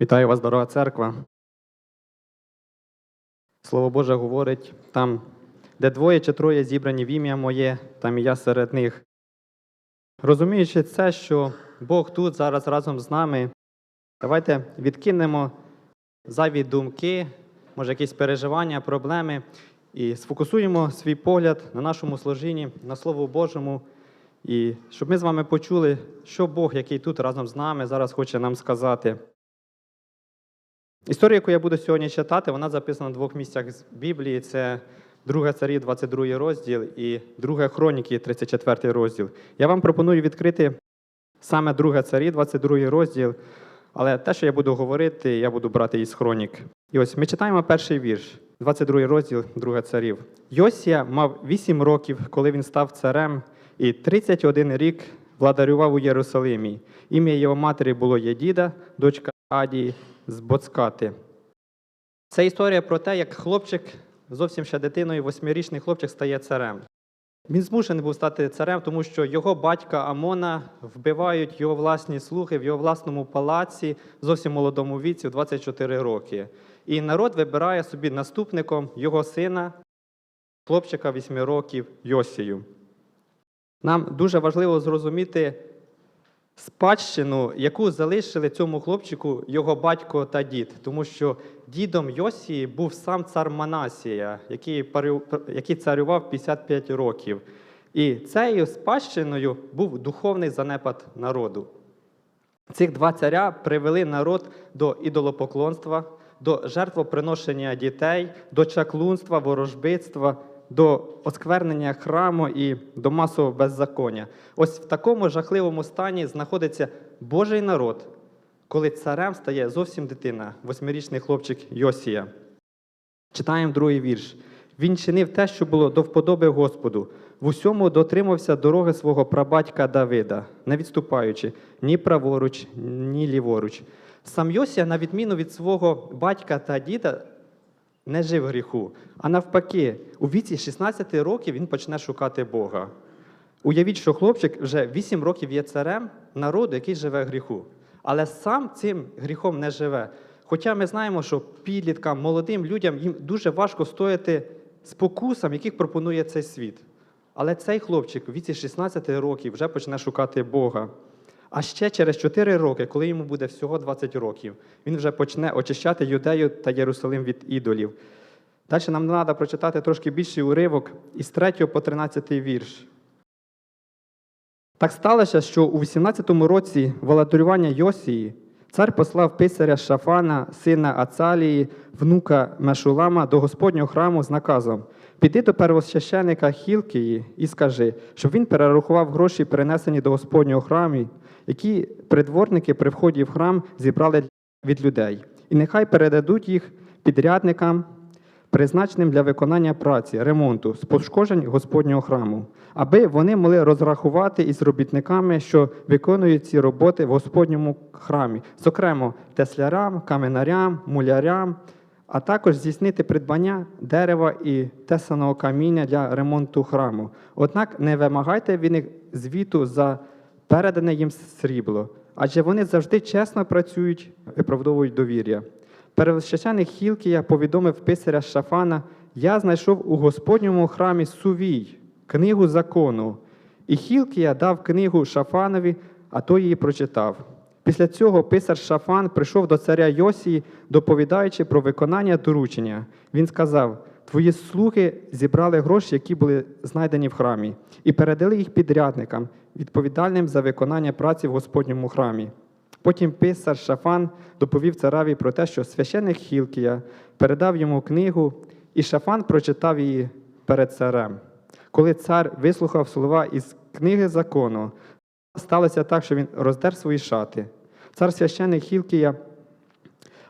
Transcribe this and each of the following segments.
Вітаю вас, дорога церква. Слово Боже говорить там, де двоє чи троє зібрані в ім'я моє, там і я серед них. Розуміючи це, що Бог тут зараз разом з нами, давайте відкинемо зайві думки, може, якісь переживання, проблеми, і сфокусуємо свій погляд на нашому служінні, на Слову Божому, і щоб ми з вами почули, що Бог, який тут разом з нами, зараз хоче нам сказати. Історія, яку я буду сьогодні читати, вона записана в двох місцях з Біблії. Це 2 царів, 22 розділ і 2 хроніки, 34 розділ. Я вам пропоную відкрити саме 2 царі, 22 розділ, але те, що я буду говорити, я буду брати із хронік. І ось ми читаємо перший вірш, 22 розділ 2 царів. Йосія мав 8 років, коли він став царем, і 31 рік владарював у Єрусалимі. Ім'я його матері було Єдіда, дочка Адії з Боцкати. Це історія про те, як хлопчик, зовсім ще дитиною, восьмирічний хлопчик стає царем. Він змушений був стати царем, тому що його батька Амона вбивають його власні слуги в його власному палаці, зовсім молодому віці, в 24 роки. І народ вибирає собі наступником його сина, хлопчика 8 років Йосію. Нам дуже важливо зрозуміти спадщину, яку залишили цьому хлопчику його батько та дід, тому що дідом Йосії був сам цар Манасія, який, який царював 55 років. І цією спадщиною був духовний занепад народу. Цих два царя привели народ до ідолопоклонства, до жертвоприношення дітей, до чаклунства, ворожбитства, до осквернення храму і до масового беззаконня. Ось в такому жахливому стані знаходиться Божий народ, коли царем стає зовсім дитина, восьмирічний хлопчик Йосія. Читаємо другий вірш. Він чинив те, що було до вподоби Господу. В усьому дотримався дороги свого прабатька Давида, не відступаючи ні праворуч, ні ліворуч. Сам Йосія, на відміну від свого батька та діда, не жив гріху, а навпаки, у віці 16 років він почне шукати Бога. Уявіть, що хлопчик вже 8 років є царем народу, який живе гріху. Але сам цим гріхом не живе. Хоча ми знаємо, що підліткам, молодим людям їм дуже важко стояти спокусам, яких пропонує цей світ. Але цей хлопчик у віці 16 років вже почне шукати Бога. А ще через 4 роки, коли йому буде всього 20 років, він вже почне очищати Юдею та Єрусалим від ідолів. Далі нам треба прочитати трошки більший уривок із 3 по 13 вірш. Так сталося, що у 18-му році володарювання Йосії цар послав писаря Шафана, сина Ацалії, внука Мешулама, до Господнього храму з наказом Піди до первосвященика Хілкії і скажи, щоб він перерахував гроші, перенесені до Господнього храму, які придворники при вході в храм зібрали від людей, і нехай передадуть їх підрядникам, призначеним для виконання праці, ремонту, з пошкоджень Господнього храму, аби вони могли розрахувати із робітниками, що виконують ці роботи в Господньому храмі, зокрема теслярам, каменарям, мулярям, а також здійснити придбання дерева і тесаного каміння для ремонту храму. Однак не вимагайте від них звіту за передане їм срібло, адже вони завжди чесно працюють, виправдовують довір'я. Первосвященик Хілкія повідомив писаря Шафана: Я знайшов у Господньому храмі сувій, книгу закону. І Хілкія дав книгу Шафанові, а той її прочитав. Після цього писар Шафан прийшов до царя Йосії, доповідаючи про виконання доручення. Він сказав: Твої слуги зібрали гроші, які були знайдені в храмі, і передали їх підрядникам, відповідальним за виконання праці в Господньому храмі. Потім писар Шафан доповів цареві про те, що священик Хілкія передав йому книгу, і Шафан прочитав її перед царем. Коли цар вислухав слова із книги закону, сталося так, що він роздер свої шати. Цар священик Хілкія,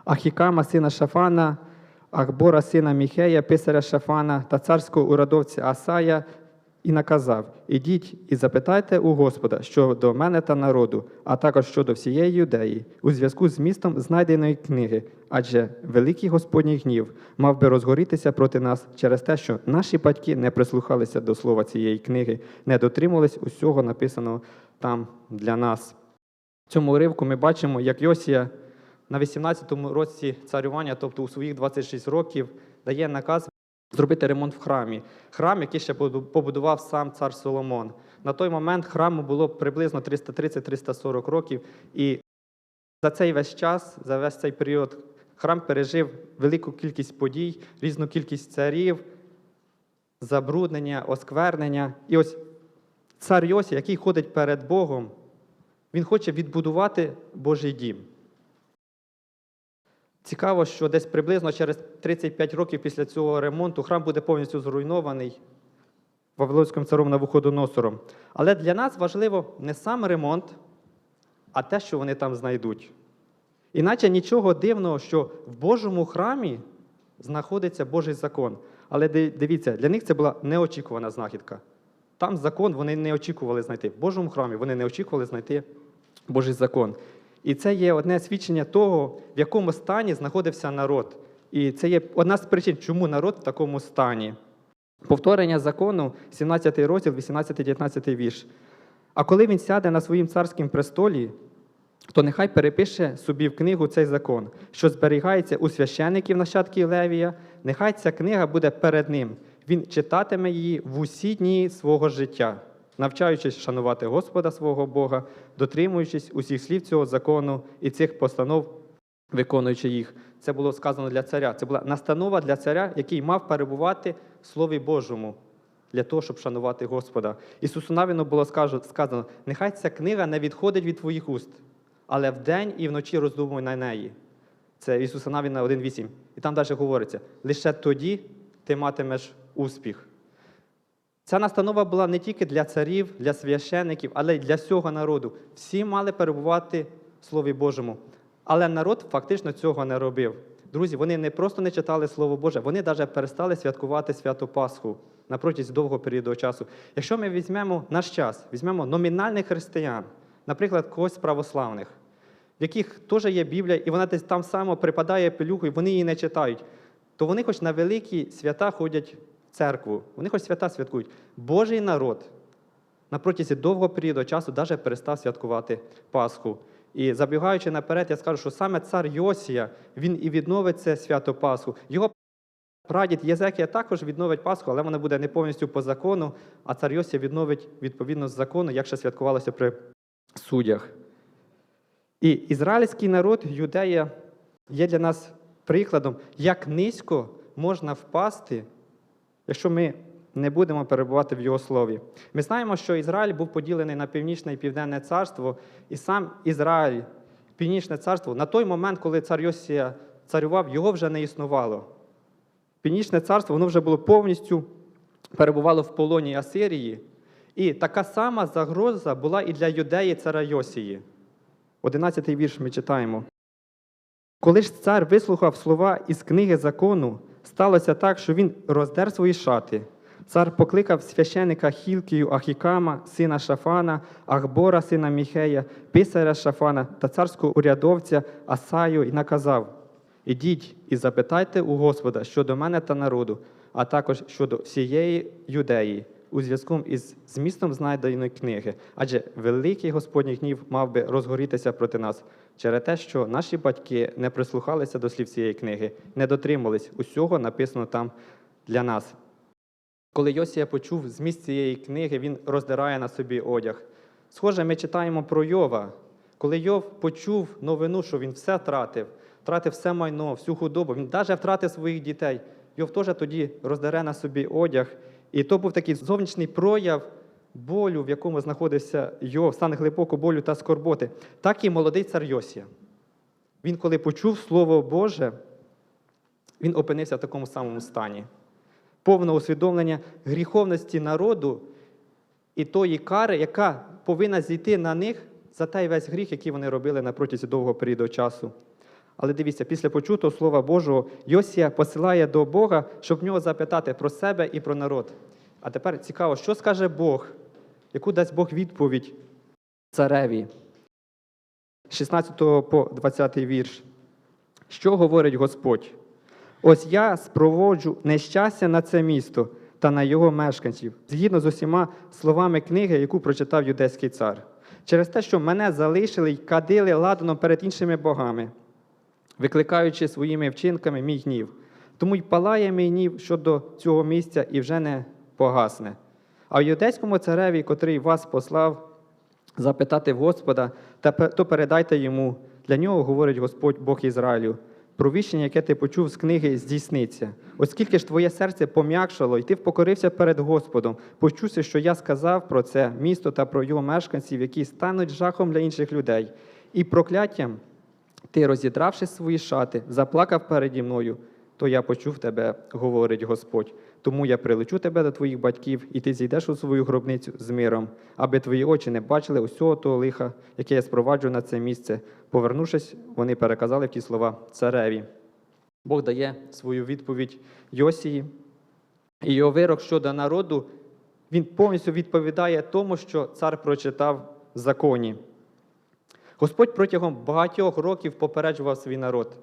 Ахікама, сина Шафана, Ахбора, сина Міхея, писаря Шафана та царського урадовця Асая, і наказав: Ідіть і запитайте у Господа щодо мене та народу, а також щодо всієї юдеї, у зв'язку з містом знайденої книги, адже великий Господній гнів мав би розгорітися проти нас через те, що наші батьки не прислухалися до слова цієї книги, не дотримувались усього написаного там для нас. В цьому уривку ми бачимо, як Йосія на 18-му році царювання, тобто у своїх 26 років, дає наказ зробити ремонт в храмі. Храм, який ще побудував сам цар Соломон. На той момент храму було приблизно 330-340 років, і за цей весь час, за весь цей період, храм пережив велику кількість подій, різну кількість царів, забруднення, осквернення. І ось цар Йосі, який ходить перед Богом, він хоче відбудувати Божий дім. Цікаво, що десь приблизно через 35 років після цього ремонту храм буде повністю зруйнований Вавилонським царом Навуходоносором. Але для нас важливо не сам ремонт, а те, що вони там знайдуть. Іначе нічого дивного, що в Божому храмі знаходиться Божий закон. Але дивіться, для них це була неочікувана знахідка. Там закон вони не очікували знайти. В Божому храмі вони не очікували знайти Божий закон. І це є одне свідчення того, в якому стані знаходився народ. І це є одна з причин, чому народ в такому стані. Повторення закону, 17 розділ, 18-19 вірш. А коли він сяде на своїм царському престолі, то нехай перепише собі в книгу цей закон, що зберігається у священиків нащадків Левія, нехай ця книга буде перед ним. Він читатиме її в усі дні свого життя, навчаючись шанувати Господа свого Бога, дотримуючись усіх слів цього закону і цих постанов, виконуючи їх. Це було сказано для царя. Це була настанова для царя, який мав перебувати в Слові Божому для того, щоб шанувати Господа. Ісусу Навіну було сказано: нехай ця книга не відходить від твоїх уст, але вдень і вночі роздумуй на неї. Це Ісуса Навіна 1.8. І там далі говориться: лише тоді ти матимеш успіх. Ця настанова була не тільки для царів, для священиків, але й для всього народу. Всі мали перебувати в Слові Божому. Але народ фактично цього не робив. Друзі, вони не просто не читали Слово Боже, вони навіть перестали святкувати свято Пасху на довгого періоду часу. Якщо ми візьмемо наш час, візьмемо номінальних християн, наприклад, когось православних, в яких теж є Біблія, і вона десь там само припадає пилюку, і вони її не читають, то вони хоч на великі свята ходять церкву, вони хоч свята святкують. Божий народ на протязі довгого періоду часу навіть перестав святкувати Пасху. І забігаючи наперед, я скажу, що саме цар Йосія, він і відновить це свято Пасху. Його прадід Єзекія також відновить Пасху, але вона буде не повністю по закону, а цар Йосія відновить відповідно з закону, як ще святкувалося при суддях. І ізраїльський народ, юдея, є для нас прикладом, як низько можна впасти, якщо ми не будемо перебувати в його слові. Ми знаємо, що Ізраїль був поділений на північне і південне царство, і сам Ізраїль, північне царство, на той момент, коли цар Йосія царював, його вже не існувало. Північне царство воно вже було повністю перебувало в полоні Асирії. І така сама загроза була і для юдеї цара Йосії. Одинадцятий вірш ми читаємо. Коли ж цар вислухав слова із книги закону, сталося так, що він роздер свої шати. Цар покликав священика Хілкію Ахікама, сина Шафана, Ахбора, сина Міхея, писаря Шафана та царського урядовця Асаю і наказав: Ідіть і запитайте у Господа щодо мене та народу, а також щодо всієї юдеї, у зв'язку із змістом знайденої книги, адже великий Господній гнів мав би розгорітися проти нас через те, що наші батьки не прислухалися до слів цієї книги, не дотримались усього, написано там для нас. Коли Йосія почув зміст цієї книги, він роздирає на собі одяг. Схоже, ми читаємо про Йова. Коли Йов почув новину, що він все втратив, втратив все майно, всю худобу, він навіть втратив своїх дітей. Йов теж тоді роздере на собі одяг. І то був такий зовнішній прояв болю, в якому знаходився Йов, стан глибокого болю та скорботи. Так і молодий цар Йосія. Він, коли почув Слово Боже, він опинився в такому самому стані. Повне усвідомлення гріховності народу і тої кари, яка повинна зійти на них за той весь гріх, який вони робили на протязі довгого періоду часу. Але дивіться, після почутого Слова Божого Йосія посилає до Бога, щоб в нього запитати про себе і про народ. А тепер цікаво, що скаже Бог, яку дасть Бог відповідь цареві. 16 по 20 вірш. Що говорить Господь? Ось я спроводжу нещастя на це місто та на його мешканців, згідно з усіма словами книги, яку прочитав юдейський цар, через те, що мене залишили й кадили ладаном перед іншими богами. викликаючи своїми вчинками мій гнів. Тому й палає мій гнів щодо цього місця і вже не погасне. А в юдейському цареві, котрий вас послав запитати в Господа, то передайте йому. Для нього говорить Господь Бог Ізраїлю. Провіщення, яке ти почув з книги, здійсниться. Оскільки ж твоє серце пом'якшало, і ти впокорився перед Господом, почувши, що я сказав про це місто та про його мешканців, які стануть жахом для інших людей, і прокляттям ти, розідравши свої шати, заплакав переді мною, то я почув тебе, говорить Господь. Тому я прилечу тебе до твоїх батьків, і ти зійдеш у свою гробницю з миром, аби твої очі не бачили усього того лиха, яке я спроваджу на це місце. Повернувшись, вони переказали в ті слова цареві. Бог дає свою відповідь Йосії, і його вирок щодо народу він повністю відповідає тому, що цар прочитав в законі. Господь протягом багатьох років попереджував свій народ,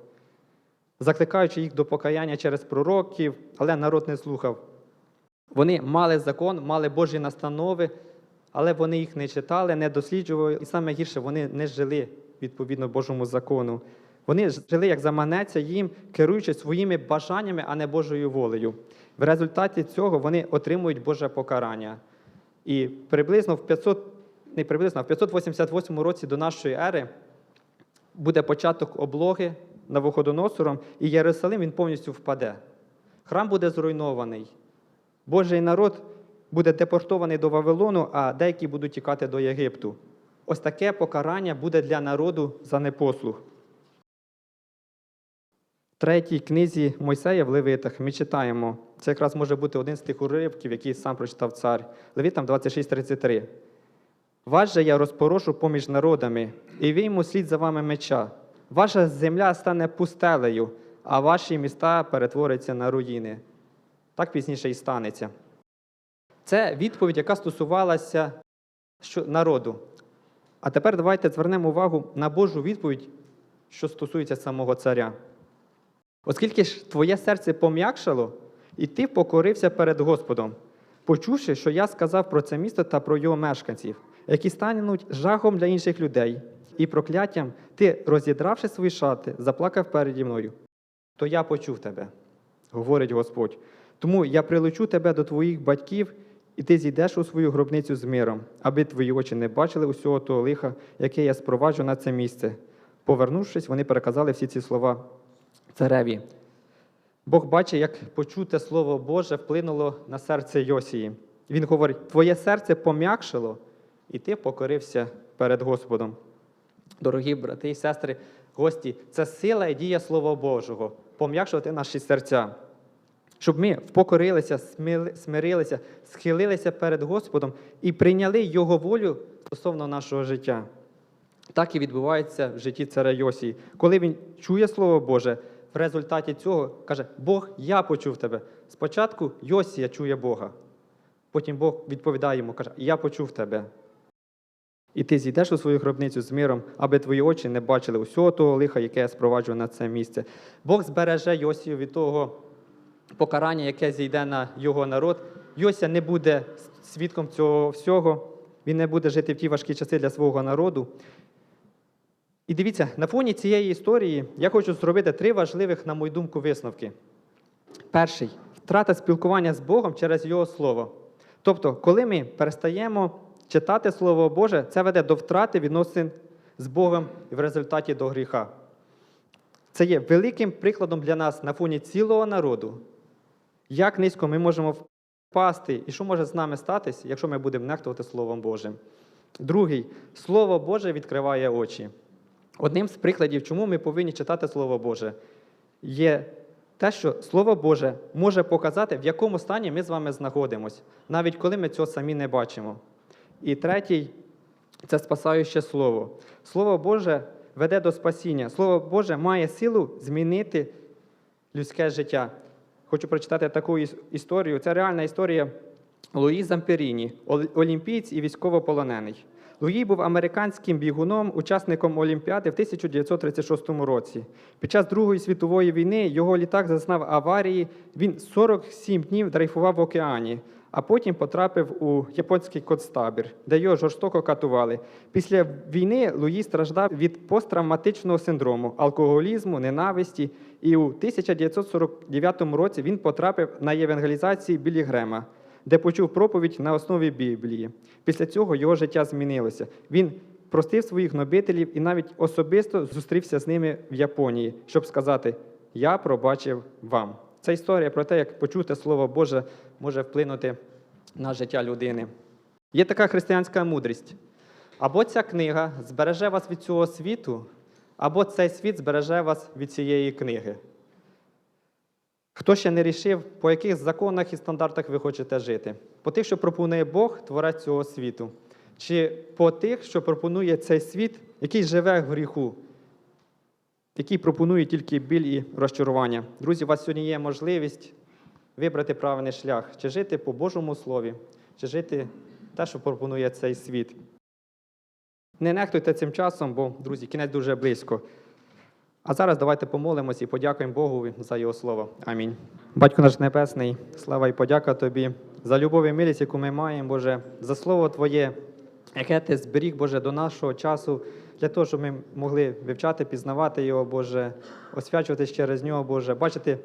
закликаючи їх до покаяння через пророків, але народ не слухав. Вони мали закон, мали Божі настанови, але вони їх не читали, не досліджували, і саме гірше вони не жили відповідно Божому закону. Вони жили, як заманеться їм, керуючи своїми бажаннями, а не Божою волею. В результаті цього вони отримують Боже покарання. І приблизно в 500, не приблизно, в 588 році до нашої ери буде початок облоги Навуходоносором, і Єрусалим він повністю впаде. Храм буде зруйнований. Божий народ буде депортований до Вавилону, а деякі будуть тікати до Єгипту. Ось таке покарання буде для народу за непослух. Третій книзі Мойсея в Левитах ми читаємо. Це якраз може бути один з тих уривків, який сам прочитав цар. Левитам 26.33. Вас же я розпорошу поміж народами, і вийму слід за вами меча. Ваша земля стане пустелею, а ваші міста перетворяться на руїни. Так пізніше і станеться. Це відповідь, яка стосувалася народу. А тепер давайте звернемо увагу на Божу відповідь, що стосується самого царя. Оскільки ж твоє серце пом'якшало, і ти покорився перед Господом, почувши, що я сказав про це місто та про його мешканців, які стануть жахом для інших людей, і прокляттям ти, розідравши свої шати, заплакав переді мною, то я почув тебе, говорить Господь. Тому я прилучу тебе до твоїх батьків, і ти зійдеш у свою гробницю з миром, аби твої очі не бачили усього того лиха, яке я спроваджу на це місце. Повернувшись, вони переказали всі ці слова цареві. Бог бачить, як почуте Слово Боже вплинуло на серце Йосії. Він говорить: Твоє серце пом'якшило, і ти покорився перед Господом. Дорогі брати і сестри, гості, це сила і дія Слова Божого, пом'якшувати наші серця, щоб ми впокорилися, смирилися, схилилися перед Господом і прийняли Його волю стосовно нашого життя. Так і відбувається в житті царя Йосії. Коли він чує Слово Боже, в результаті цього каже: Бог, я почув тебе. Спочатку Йосія чує Бога. Потім Бог відповідає йому, каже, я почув тебе. І ти зійдеш у свою гробницю з миром, аби твої очі не бачили усього того лиха, яке я спроваджую на це місце. Бог збереже Йосію від того покарання, яке зійде на його народ. Йося не буде свідком цього всього, він не буде жити в ті важкі часи для свого народу. І дивіться, на фоні цієї історії я хочу зробити три важливих, на мою думку, висновки. Перший втрата спілкування з Богом через Його Слово. Тобто, коли ми перестаємо читати Слово Боже, це веде до втрати відносин з Богом і в результаті до гріха. Це є великим прикладом для нас на фоні цілого народу, як низько ми можемо впасти і що може з нами статись, якщо ми будемо нехтувати Словом Божим. Другий, Слово Боже відкриває очі. Одним з прикладів, чому ми повинні читати Слово Боже, є те, що Слово Боже може показати, в якому стані ми з вами знаходимося, навіть коли ми цього самі не бачимо. І третій це спасаюче слово. Слово Боже веде до спасіння. Слово Боже має силу змінити людське життя. Хочу прочитати таку історію. Це реальна історія Луї Замперіні, ол- олімпієць і військовополонений. Луї був американським бігуном, учасником Олімпіади в 1936 році. Під час Другої світової війни його літак зазнав аварії. Він 47 днів дрейфував в океані, а потім потрапив у японський концтабір, де його жорстоко катували. Після війни Луї страждав від посттравматичного синдрому, алкоголізму, ненависті, і у 1949 році він потрапив на євангелізацію Білі Грема, де почув проповідь на основі Біблії. Після цього його життя змінилося. Він простив своїх нобителів і навіть особисто зустрівся з ними в Японії, щоб сказати: Я пробачив вам. Це історія про те, як почути Слово Боже може вплинути на життя людини. Є така християнська мудрість. Або ця книга збереже вас від цього світу, або цей світ збереже вас від цієї книги. Хто ще не рішив, по яких законах і стандартах ви хочете жити? По тих, що пропонує Бог, творець цього світу, чи по тих, що пропонує цей світ, який живе в гріху, який пропонує тільки біль і розчарування. Друзі, у вас сьогодні є можливість вибрати правильний шлях, чи жити по Божому Слові, чи жити те, що пропонує цей світ. Не нехтуйте цим часом, бо, друзі, кінець дуже близько. А зараз давайте помолимось і подякуємо Богу за Його слово. Амінь. Батько наш Небесний, слава і подяка Тобі за любов і милість, яку ми маємо, Боже, за слово Твоє, яке Ти зберіг, Боже, до нашого часу, для того, щоб ми могли вивчати, пізнавати Його, Боже, освячуватись через нього, Боже, бачити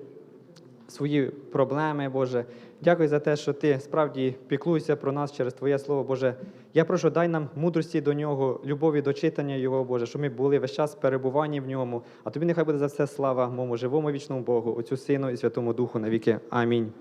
свої проблеми, Боже. Дякую за те, що ти справді піклуєшся про нас через Твоє Слово, Боже. Я прошу, дай нам мудрості до нього, любові до читання Його, Боже, щоб ми були весь час перебувані в ньому. А тобі нехай буде за все слава, моєму живому вічному Богу, Отцю Сину і Святому Духу навіки. Амінь.